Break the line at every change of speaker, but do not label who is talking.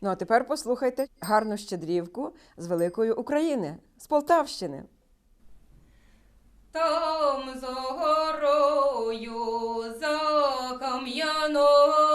Ну а тепер послухайте гарну щедрівку з великої України, з Полтавщини.
Там за горою, за кам'яною